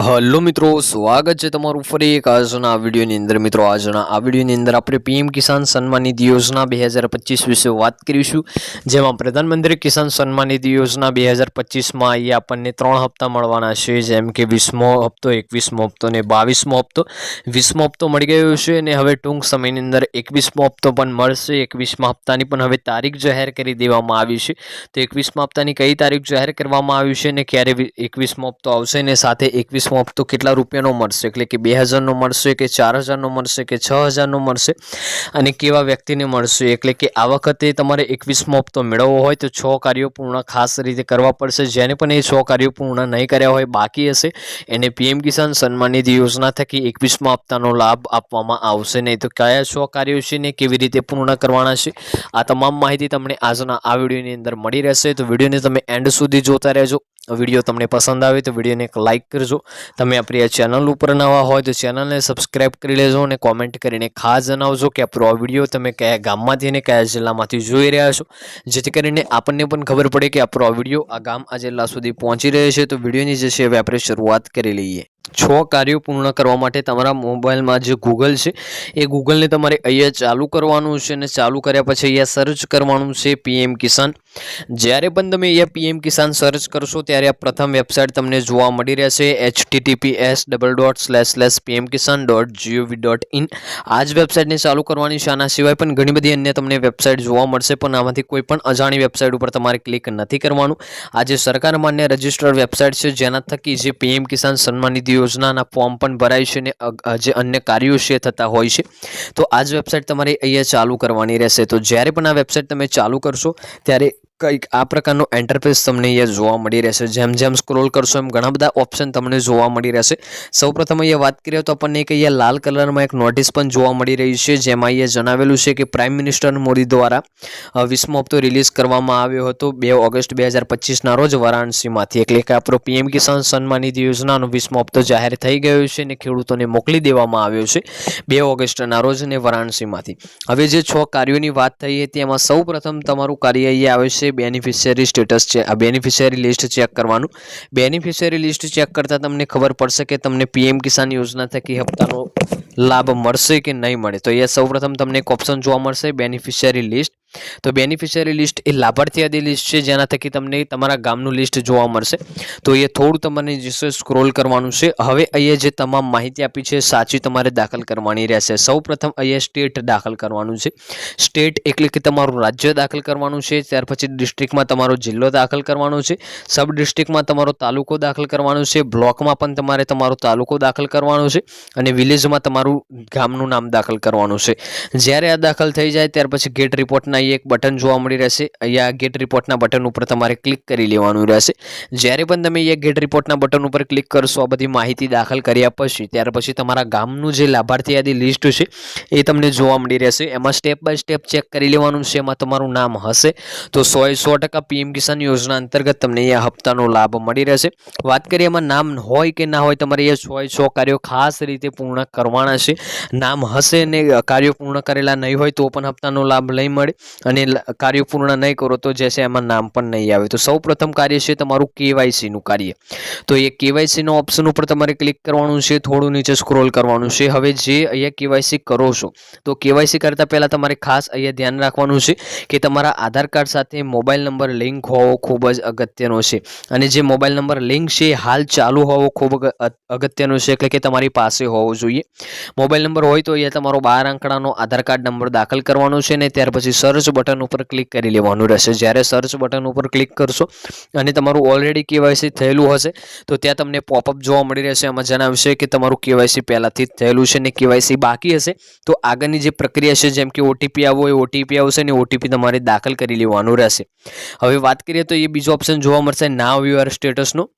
Hello મિત્રો, સ્વાગત છે તમારું ફરી એક આજના વિડીયોની અંદર. મિત્રો, આજના આ વિડીયોની અંદર આપણે પીએમ કિસાન સન્માન નિધિ યોજના બે હજાર પચીસ વિશે વાત કરીશું, જેમાં પ્રધાનમંત્રી કિસાન સન્માન નિધિ યોજના બે હજાર પચીસમાં અહીંયા આપણને ત્રણ હપ્તા મળવાના છે, જેમ કે વીસમો હપ્તો, એકવીસમો હપ્તો અને બાવીસમો હપ્તો. વીસમો હપ્તો મળી ગયો છે અને હવે ટૂંક સમયની અંદર એકવીસમો હપ્તો પણ મળશે. એકવીસમા હપ્તાની પણ હવે તારીખ જાહેર કરી દેવામાં આવી છે. તો એકવીસમા હપ્તાની કઈ તારીખ જાહેર કરવામાં આવી છે અને ક્યારે એકવીસમો હપ્તો આવશે ને સાથે એકવીસમો હપ્તો કેટલા રૂપિયાનો મળશે? એટલે કે બે હજારનો મળશે કે ચાર હજારનો મળશે કે છ હજારનો મળશે? અને કેવા વ્યક્તિને મળશે? એટલે કે આ વખતે તમારે એકવીસમો હપ્તો મેળવવો હોય તો છ કાર્યો પૂર્ણ ખાસ રીતે કરવા પડશે. જેને પણ એ છ કાર્યો પૂર્ણ નહીં કર્યા હોય, બાકી હશે. એને પીએમ કિસાન સન્માન નિધિ યોજના થકી એકવીસમો હપ્તાનો લાભ આપવામાં આવશે. નહીં તો કયા છ કાર્યો છે ને કેવી રીતે પૂર્ણ કરવાના છે? આ તમામ માહિતી તમને આજના આ વિડીયોની અંદર મળી રહેશે. તો વિડીયોને તમે એન્ડ સુધી જોતા રહેજો. વીડિયો તમને પસંદ આવે તો વિડીયોને એક લાઇક કરજો. તમે આપણી આ ચેનલ ઉપર નવા હોય તો ચેનલને સબસ્ક્રાઇબ કરી લેજો અને કોમેન્ટ કરીને ખાસ જણાવજો કે આપણો આ વીડિયો તમે કયા ગામમાંથી અને કયા જિલ્લામાંથી જોઈ રહ્યા છો. જેથી કરીને આપણને પણ ખબર પડે કે આપણો આ વીડિયો આ ગામ આ જિલ્લા સુધી પહોંચી રહ્યો છે. તો વિડીયોની જે છે હવે આપણે શરૂઆત કરી લઈએ. છ કાર્યો પૂર્ણ કરવા માટે તમારા મોબાઈલમાં જે ગૂગલ છે, એ ગૂગલને તમારે અહીંયા ચાલુ કરવાનું છે અને ચાલુ કર્યા પછી અહીંયા સર્ચ કરવાનું છે પીએમ કિસાન જ્યારે પણ તમે અહીંયા પીએમ કિસાન સર્ચ કરશો, ત્યારે આ પ્રથમ વેબસાઇટ તમને જોવા મળી રહેશે H S double dot slash slash PM Kisan dot GOV dot in આ જ વેબસાઇટને ચાલુ કરવાની છે, આના સિવાય પણ ઘણી બધી અન્ય તમને વેબસાઇટ જોવા મળશે, પણ આમાંથી કોઈ પણ અજાણી વેબસાઇટ ઉપર તમારે ક્લિક નથી કરવાનું. આ જે સરકાર માન્ય રજિસ્ટર્ડ વેબસાઇટ છે, જેના થકી જે પીએમ કિસાન સન્માન નિધિ યોજનાના ફોર્મ પણ ભરાય છે અને જે અન્ય કાર્યો છે થતા હોય છે, તો આ જ વેબસાઇટ તમારે અહીંયા ચાલુ કરવાની રહેશે. તો જ્યારે પણ આ વેબસાઇટ તમે ચાલુ કરશો, ત્યારે કંઈક આ પ્રકારનું એન્ટરપ્રેસ તમને અહીંયા જોવા મળી રહેશે. જેમ જેમ સ્ક્રોલ કરશો એમ ઘણા બધા ઓપ્શન તમને જોવા મળી રહેશે. સૌપ્રથમ અહીંયા વાત કરીએ તો આપણને એક અહીંયા લાલ કલરમાં એક નોટિસ પણ જોવા મળી રહી છે, જેમાં અહીંયા જણાવેલું છે કે પ્રાઇમ મિનિસ્ટર મોદી દ્વારા વીસમો હપ્તો રિલીઝ કરવામાં આવ્યો હતો બે ઓગસ્ટ બે હજાર પચીસના રોજ વારાણસીમાંથી. એટલે કે આપણો પીએમ કિસાન સન્માન નિધિ યોજનાનો વીસમો હપ્તો જાહેર થઈ ગયો છે અને ખેડૂતોને મોકલી દેવામાં આવ્યો છે બે ઓગસ્ટના રોજ અને વારાણસીમાંથી. હવે જે છ કાર્યોની વાત થઈ હતી, એમાં સૌ પ્રથમ તમારું કાર્ય અહીંયા આવે છે બેનિફિશિયરી સ્ટેટસ છે. આ બેનિફિશિયરી લિસ્ટ ચેક કરવાનું. બેનિફિશિયરી લિસ્ટ ચેક કરતાં તમને ખબર પડશે કે તમને પીએમ કિસાન યોજના થકી હપ્તાનો લાભ મળશે કે નહીં મળે. તો અહીંયા સૌપ્રથમ તમને એક ઓપ્શન જોવા મળશે બેનિફિશિયરી લિસ્ટ તો બેનિફિશિયરી લિસ્ટ એ લાભાર્થી યાદી લિસ્ટ છે, જેના થકી તમને તમારા ગામનું લિસ્ટ જોવા મળશે. તો એ થોડું તમારે જે સ્ક્રોલ કરવાનું છે. હવે અહીંયા જે તમામ માહિતી આપી છે, સાચી તમારે દાખલ કરવાની રહેશે. સૌપ્રથમ અહીંયા સ્ટેટ દાખલ કરવાનું છે. સ્ટેટ એટલે કે તમારું રાજ્ય દાખલ કરવાનું છે, ત્યાર પછી ડિસ્ટ્રિક્ટમાં તમારો જિલ્લો દાખલ કરવાનો છે. સબ ડિસ્ટ્રિક્ટમાં તમારો તાલુકો દાખલ કરવાનો છે. બ્લોકમાં પણ તમારે તમારો તાલુકો દાખલ કરવાનો છે અને વિલેજમાં તમારું ગામનું નામ દાખલ કરવાનું છે. જ્યારે આ દાખલ થઈ જાય, ત્યાર પછી ગેટ રિપોર્ટના અહીંયા એક બટન જોવા મળી રહેશે. અહીંયા ગેટ રિપોર્ટના બટન ઉપર તમારે ક્લિક કરી લેવાનું રહેશે. જ્યારે પણ તમે અહીંયા ગેટ રિપોર્ટના બટન ઉપર ક્લિક કરશો, આ બધી માહિતી દાખલ કર્યા પછી ત્યાર પછી તમારા ગામનું જે લાભાર્થી યાદી લિસ્ટ છે, એ તમને જોવા મળી રહેશે. એમાં સ્ટેપ બાય સ્ટેપ ચેક કરી લેવાનું છે. એમાં તમારું નામ હશે. તો સો એ સો ટકા પીએમ કિસાન યોજના અંતર્ગત તમને અહીંયા હપ્તાનો લાભ મળી રહેશે. વાત કરીએ એમાં નામ હોય કે ના હોય, તમારે એ સો એ સો કાર્યો ખાસ રીતે પૂર્ણ કરવાના છે. નામ હશે ને કાર્યો પૂર્ણ કરેલા નહીં હોય તો પણ હપ્તાનો લાભ નહીં મળે. અને કાર્ય પૂર્ણ નહીં કરો તો જે છે એમાં નામ પણ નહીં આવે. તો સૌ પ્રથમ કાર્ય છે તમારું કેવાયસીનું કાર્ય. તો એ કેવાયસીનો ઓપ્શન ઉપર તમારે ક્લિક કરવાનું છે, થોડું નીચે સ્ક્રોલ કરવાનું છે. હવે જે અહીંયા કેવાયસી કરો છો, તો કેવાયસી કરતાં પહેલાં તમારે ખાસ અહીંયા ધ્યાન રાખવાનું છે કે તમારા આધાર કાર્ડ સાથે મોબાઈલ નંબર લિંક હોવો ખૂબ જ અગત્યનો છે. અને જે મોબાઈલ નંબર લિંક છે હાલ ચાલુ હોવો ખૂબ અગત્યનો છે એટલે કે તમારી પાસે હોવો જોઈએ. મોબાઈલ નંબર હોય તો અહીંયા તમારો બાર આંકડાનો આધાર કાર્ડ નંબર દાખલ કરવાનો છે ને ત્યાર પછી સર્ચ બટન ઉપર ક્લિક કરી લેવાનું રહેશે. જ્યારે સર્ચ બટન ઉપર ક્લિક કરશો અને તમારું ઓલરેડી કેવાયસી થયેલું હશે, તો ત્યાં તમને પોપઅપ જોવા મળી રહેશે. એમાં જણાવશે કે તમારું કેવાયસી પહેલાંથી થયેલું છે ને કેવાયસી બાકી હશે. તો આગળની જે પ્રક્રિયા છે, જેમ કે ઓટીપી આવવો હોય ઓટીપી આવશે ને ઓટીપી તમારે દાખલ કરી લેવાનું રહેશે. હવે વાત કરીએ તો એ બીજો ઓપ્શન જોવા મળશે નાવ યુઆર સ્ટેટસનો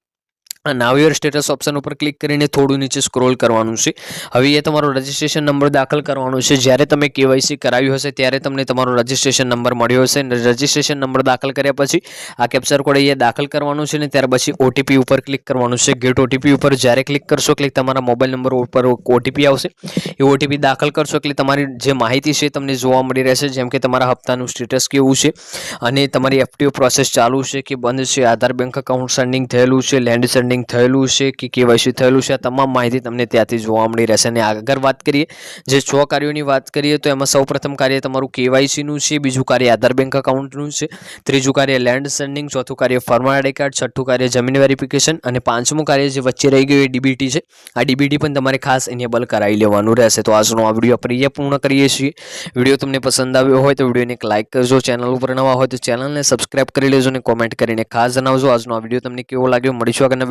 નાવ યોર સ્ટેટસ ઓપ્શન ઉપર ક્લિક કરીને થોડું નીચે સ્ક્રોલ કરવાનું છે. હવે એ તમારો રજિસ્ટ્રેશન નંબર દાખલ કરવાનો છે. જ્યારે તમે કેવાયસી કરાવ્યું હશે, ત્યારે તમને તમારો રજિસ્ટ્રેશન નંબર મળ્યો હશે. રજિસ્ટ્રેશન નંબર દાખલ કર્યા પછી આ કેપ્ચર કોડ અહીંયા દાખલ કરવાનું છે ને ત્યાર પછી ઓટીપી ઉપર ક્લિક કરવાનું છે. ગેટ ઓટીપી ઉપર જ્યારે ક્લિક કરશો એટલે તમારા મોબાઈલ નંબર ઉપર ઓટીપી આવશે. એ ઓટીપી દાખલ કરશો એટલે તમારી જે માહિતી છે એ તમને જોવા મળી રહેશે. જેમ કે તમારા હપ્તાનું સ્ટેટસ કેવું છે અને તમારી એફટીઓ પ્રોસેસ ચાલુ છે કે બંધ છે, આધાર બેંક અકાઉન્ટ સેન્ડિંગ થયેલું છે લેન્ડ સન્ડિંગ સન્ડિંગ થયેલું છે કે કેવાયસી થયેલું છે, આ તમામ માહિતી તમને ત્યાંથી જોવા મળી રહેશે. અને આગળ વાત કરીએ, જે છ કાર્યોની વાત કરીએ, તો એમાં સૌપ્રથમ કાર્ય તમારું કેવાયસીનું છે, બીજું કાર્ય આધાર બેંક એકાઉન્ટનું છે, ત્રીજું કાર્ય લેન્ડ સેન્ડિંગ ચોથું કાર્ય ફર્મા આઈડી કાર્ડ છઠ્ઠું કાર્ય જમીન વેરિફિકેશન અને પાંચમું કાર્ય જે વચ્ચે રહી ગયું એ ડીબીટી છે. આ ડીબીટી પણ તમારે ખાસ એનેબલ કરાવી લેવાનું રહેશે. તો આજનો આ વીડિયો આપણે પૂર્ણ કરીએ છીએ. વીડિયો તમને પસંદ આવ્યો હોય તો વિડીયોને એક લાઇક કરજો. ચેનલ ઉપર નવા હોય તો ચેનલને સબસ્ક્રાઇબ કરી લેજો અને કોમેન્ટ કરીને ખાસ જણાવજો આજનો આ વીડિયો તમને કેવો લાગ્યો. મળીશું આગળના